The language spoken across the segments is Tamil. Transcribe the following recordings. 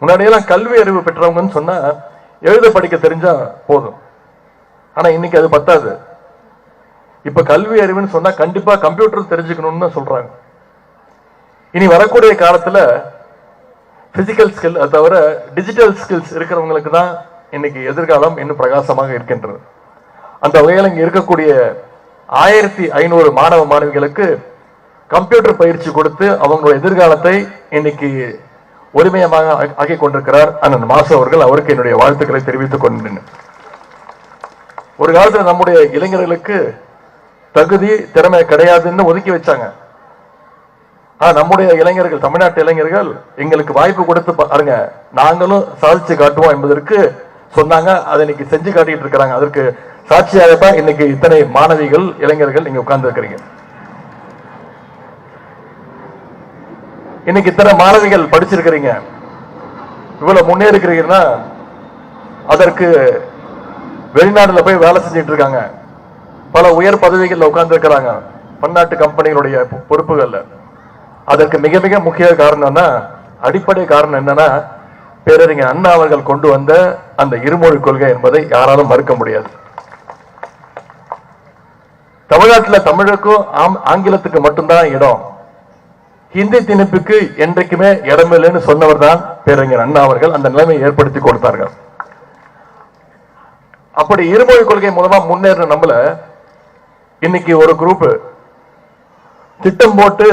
முன்னாடியெல்லாம் கல்வி அறிவு பெற்றவங்கன்னு சொன்னா எழுத படிக்க தெரிஞ்சா போதும். ஆனா இன்னைக்கு அது பத்தாது. இப்ப கல்வி அறிவுன்னு சொன்னா கண்டிப்பா கம்ப்யூட்டர் தெரிஞ்சுக்கணும்னு சொல்றாங்க. இனி வரக்கூடிய காலத்துல பிசிக்கல் ஸ்கில் அது தவிர டிஜிட்டல் ஸ்கில்ஸ் இருக்கிறவங்களுக்கு தான் இன்னைக்கு எதிர்காலம் இன்னும் பிரகாசமாக இருக்கின்றது. அந்த வகையில் இங்கே இருக்கக்கூடிய ஆயிரத்தி ஐநூறு மாணவ மாணவிகளுக்கு கம்ப்யூட்டர் பயிற்சி கொடுத்து அவங்களுடைய எதிர்காலத்தை இன்னைக்கு ஒருமையமாக ஆகிக் ஆக்கிக் கொண்டிருக்கிறார் அண்ணன் மாசு அவர்கள். அவருக்கு என்னுடைய வாழ்த்துக்களை தெரிவித்துக் கொண்டேன் ஒரு காலத்துல நம்முடைய இளைஞர்களுக்கு தகுதி திறமை கிடையாதுன்னு ஒதுக்கி வச்சாங்க. ஆனா நம்முடைய இளைஞர்கள் தமிழ்நாட்டு இளைஞர்கள் எங்களுக்கு வாய்ப்பு கொடுத்து பாருங்க நாங்களும் சாதிச்சு காட்டுவோம் என்பதற்கு சொன்னாங்க. அதை இன்னைக்கு செஞ்சு காட்டிட்டு இருக்கிறாங்க. அதற்கு சாட்சியாகத்தான் இன்னைக்கு இத்தனை மாணவிகள் இளைஞர்கள் நீங்க உட்கார்ந்து இருக்கிறீங்க இன்னைக்கு இத்தனை மாணவிகள் படிச்சிருக்கிறீங்க? இவ்வளவு முன்னேறிக்கிறீங்கன்னா அதற்கு வெளிநாடுல போய் வேலை செஞ்சுட்டு இருக்காங்க. பல உயர் பதவிகளில் உட்கார்ந்து இருக்கிறாங்க பன்னாட்டு கம்பெனிகளுடைய பொறுப்புகள்ல. அதற்கு மிக மிக முக்கிய காரணம்னா அடிப்படை காரணம் என்னன்னா பேரறிஞர் அண்ணா அவர்கள் கொண்டு வந்த அந்த இருமொழி கொள்கை என்பதை யாராலும் மறுக்க முடியாது. தமிழ்நாட்டில் தமிழுக்கும் ஆம்- ஆங்கிலத்துக்கு மட்டும்தான் இடம். இந்தி திணிப்புக்கு என்றைக்குமே இடமில்லைன்னு சொன்னவர் தான் பேரறிஞர் அண்ணா அவர்கள். அந்த நிலைமையை ஏற்படுத்தி கொடுத்தார்கள். அப்படி இருமொழி கொள்கை மூலமா முன்னேறின நம்மள. இன்னைக்கு ஒரு குரூப் திட்டம் போட்டு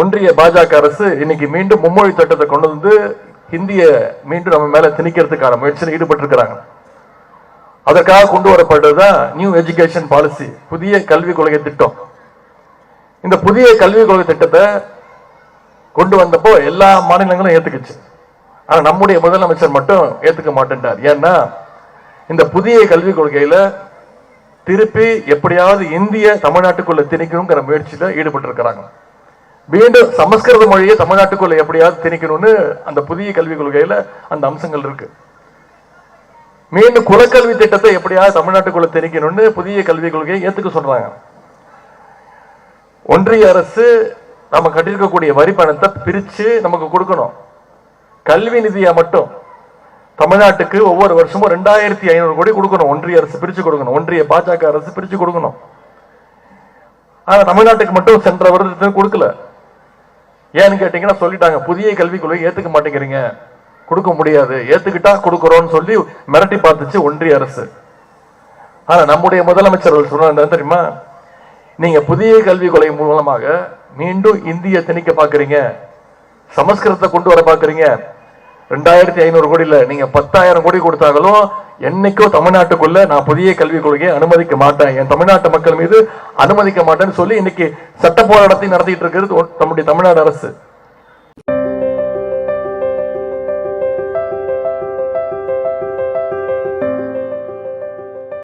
ஒன்றிய பாஜக அரசு இன்னைக்கு மீண்டும் மும்மொழி சட்டத்தை கொண்டு வந்து ஹிந்திய மீண்டும் நம்ம மேல திணிக்கிறதுக்கான முயற்சியில் ஈடுபட்டிருக்கிறாங்க. அதற்காக கொண்டு வரப்பட்டதுதான் நியூ எஜுகேஷன் பாலிசி புதிய கல்விக் கொள்கை திட்டம். இந்த புதிய கல்விக் கொள்கை திட்டத்தை கொண்டு வந்தப்போ எல்லா மாநிலங்களும் ஏத்துக்குச்சு. ஆனா நம்முடைய முதலமைச்சர் மட்டும் ஏத்துக்க மாட்டேன்றார். ஏன்னா இந்த புதிய கல்விக் கொள்கையில திருப்பி எப்படியாவது இந்திய தமிழ்நாட்டுக்குள்ள திணிக்கணுங்கிற முயற்சியில ஈடுபட்டு இருக்கிறாங்க மீண்டும் சமஸ்கிருத மொழியை தமிழ்நாட்டுக்குள்ள எப்படியாவது திணிக்கணும்னு அந்த புதிய கல்விக் கொள்கையில அந்த அம்சங்கள் இருக்கு. மீண்டும் குலக்கல்வி திட்டத்தை எப்படியாவது தமிழ்நாட்டுக்குள்ள திணிக்கணும்னு புதிய கல்விக் கொள்கையை ஏத்துக்க சொல்றாங்க. ஒன்றிய அரசு நம்ம கட்டிருக்கக்கூடிய வரி பணத்தை பிரித்து நமக்கு கொடுக்கணும். கல்வி நிதியை மட்டும். தமிழ்நாட்டுக்கு ஒவ்வொரு வருஷமும் ரெண்டாயிரத்தி ஐநூறு கோடி கொடுக்கணும். ஒன்றிய அரசு பிரித்து கொடுக்கணும். ஒன்றிய பாஜக அரசு பிரித்து கொடுக்கணும். ஆனால் தமிழ்நாட்டுக்கு மட்டும் சென்ற வருடத்துக்கு கொடுக்கல. ஏன்னு கேட்டீங்கன்னா சொல்லிட்டாங்க புதிய கல்விக் கொள்கை ஏற்றுக்க மாட்டேங்கிறீங்க. கொடுக்க முடியாது. ஏத்துக்கிட்டா கொடுக்குறோம்னு சொல்லி மிரட்டி பார்த்துச்சு ஒன்றிய அரசு. ஆனா நம்முடைய முதலமைச்சர் சொன்ன தெரியுமா? நீங்க புதிய கல்விக் கொலை மூலமாக மீண்டும் இந்திய திணிக்க பாக்குறீங்க சமஸ்கிருதத்தை கொண்டு வர பாக்குறீங்க ரெண்டாயிரத்தி ஐநூறு கோடியில் நீங்க பத்தாயிரம் கோடி கொடுத்தாலும் என்னைக்கோ தமிழ்நாட்டுக்குள்ள நான் புதிய கல்விக் கொள்கையை அனுமதிக்க மாட்டேன். என் தமிழ்நாட்டு மக்கள் மீது அனுமதிக்க மாட்டேன்னு சொல்லி இன்னைக்கு சட்ட போராட்டத்தை நடத்திட்டு இருக்கிறது நம்முடைய தமிழ்நாடு அரசு.